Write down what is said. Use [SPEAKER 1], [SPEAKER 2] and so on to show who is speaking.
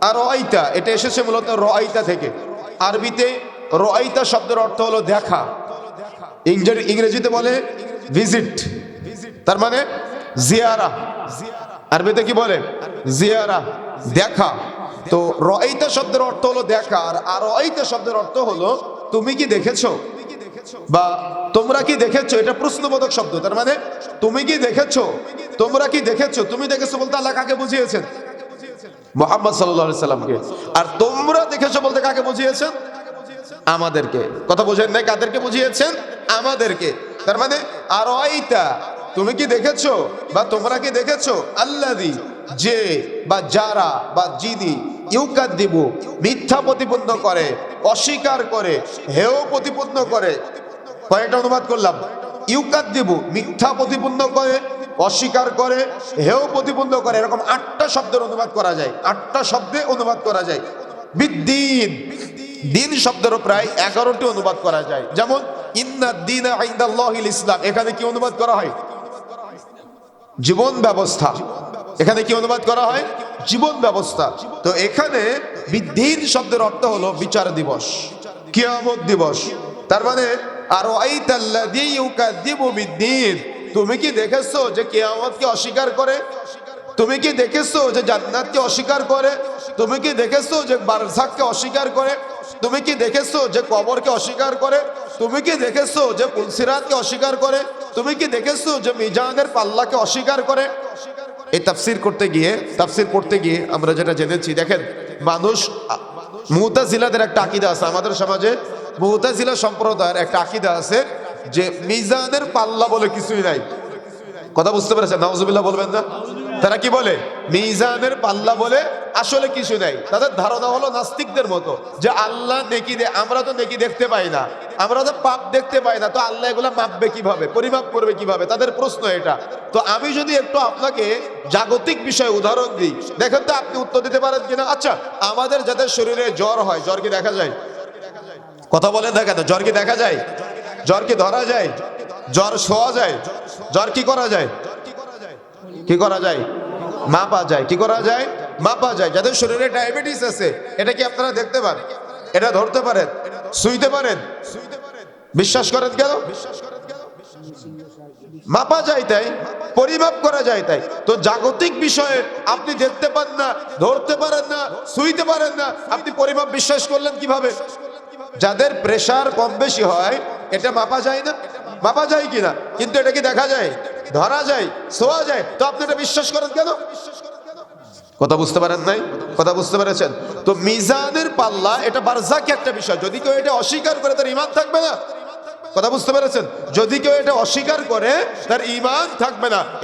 [SPEAKER 1] আর রয়তা এটা এসেছে মূলত রয়তা থেকে। আরবিতে রয়তা শব্দের অর্থ হলো দেখা। ইংরেজি- ইংরেজিতে বলে ভিজিট তার মানে জিয়ারা। আরবিতে কি বলে? জিয়ারা, দেখা। তো রয়তা শব্দের অর্থ হলো দেখা, আর আর রয়তা শব্দের অর্থ হলো তুমি কি দেখেছ? বা তোমরা কি দেখেছ? এটা প্রশ্নবোধক শব্দ, তার মানে তুমি কি দেখেছ? তোমরা কি দেখেছ? তুমি দেখেছ বলতে আল্লাহ কাকে বুঝিয়েছেন? মোহাম্মদ সাল্লাহ সাল্লামকে আর তোমরা দেখেছ বলতে কাকে বুঝিয়েছেন? আমাদেরকে। কথা বোঝেন নাই? কাদেরকে বুঝিয়েছেন? আমাদেরকে। তার মানে আর তুমি কি দেখেছ বা তোমরা কি দেখেছ? আল্লাদি যে বা যারা বা যিনি ইউকাদ দিব মিথ্যা প্রতিপন্ন করে, অস্বীকার করে হেও প্রতিপন্ন করে। কয়েকটা অনুবাদ করলাম। ইউকাদ দিব মিথ্যা প্রতিপন্ন করে অস্বীকার করে, হেও প্রতিবন্ধ করে। এরকম আটটা শব্দের অনুবাদ করা যায়। আটটা শব্দে অনুবাদ করা যায়। বিদ্দিন। দিন শব্দেরও প্রায় এগারোটি অনুবাদ করা যায়। যেমন, ইন্না দিন ইসলাম। এখানে কি অনুবাদ করা হয়? জীবন ব্যবস্থা। এখানে কি অনুবাদ করা হয়? জীবন ব্যবস্থা। তো এখানে বিদ্দিন শব্দের অর্থ হলো বিচার দিবস। কিয়ামত দিবস। তার মানে আর বিদ্দিন। তুমি কি দেখেছ যে কিয়ামতকে অস্বীকার করে? তুমি কি দেখেছ যে জান্নাতকে অস্বীকার করে? তুমি কি দেখেছ যে বারসাককে অস্বীকার করে? তুমি কি দেখেছ যে কবরকে অস্বীকার করে? তুমি কি দেখেছ যে পুলসিরাতকে অস্বীকার করে? তুমি কি দেখেছ যে মিজানের পাল্লাকে অস্বীকার করে? এই তাফসির করতে গিয়ে, তাফসির পড়তে গিয়ে আমরা যেটা জেনেছি, দেখেন, মানুষ মুহতাজিলাদের একটা আকিদা আছে। আমাদের সমাজে মুহতাজিলা সম্প্রদায়ের একটা আকিদা আছে যে মিজানের পাল্লা বলে কিছুই নাই। কথা বুঝতে পেরেছেন? নাউজুবিল্লাহ বলবেন না? তারা কি বলে? মিজানের পাল্লা বলে আসলে কিছু নাই। তাদের ধারণা হলো নাস্তিকদের মতো যে আল্লাহ নেকি দে আমরা তো নেকি দেখতে পাই না। আমরা তো পাপ দেখতে পাই না। তো আল্লাহ এগুলা মাপবে কীভাবে? পরিমাপ করবে কীভাবে? তাদের প্রশ্ন এটা। তো আমি যদি একটু আপনাকে জাগতিক বিষয়ে উদাহরণ দিই। দেখেন তো আপনি উত্তর দিতে পারেন কিনা? আচ্ছা আমাদের যাদের শরীরে জ্বর হয়, জ্বর কি দেখা যায়? কথা বলেন না কেন? জ্বর কি দেখা যায়? জ্বর কি ধরা যায়? জ্বর শোয়া যায়? জ্বর কি করা যায়? কি করা যায়? মাপা যায়। কি করা যায়? মাপা যায়। যাদের শরীরে ডায়াবেটিস আছে, এটা কি আপনারা দেখতে পান? এটা ধরতে পারেন? শুইতে পারেন? বিশ্বাস করেন কেন? মাপা যায় তাই? পরিমাপ করা যায় তাই? তো জাগতিক বিষয়ে আপনি দেখতে পান না, ধরতে পারেন না, শুইতে পারেন না, আপনি পরিমাপ বিশ্বাস করলেন কীভাবে? যাদের প্রেশার কম বেশি হয় এটা মাপা যায় না? মাপা যায় কিনা? কিন্তু এটা কি দেখা যায়? ধরা যায়, শোয়া যায়। তো আপনি এটা বিশ্বাস করেন কেন? কথা বুঝতে পারেন নাই? কথা বুঝতে পেরেছেন? তো মিজানের পাল্লা, এটা বারজাক একটা বিষয়। যদি কেউ এটা অস্বীকার করে, তার ইমান থাকবে না। কথা বুঝতে পেরেছেন? যদি কেউ এটা অস্বীকার করে, তার ইমান থাকবে না।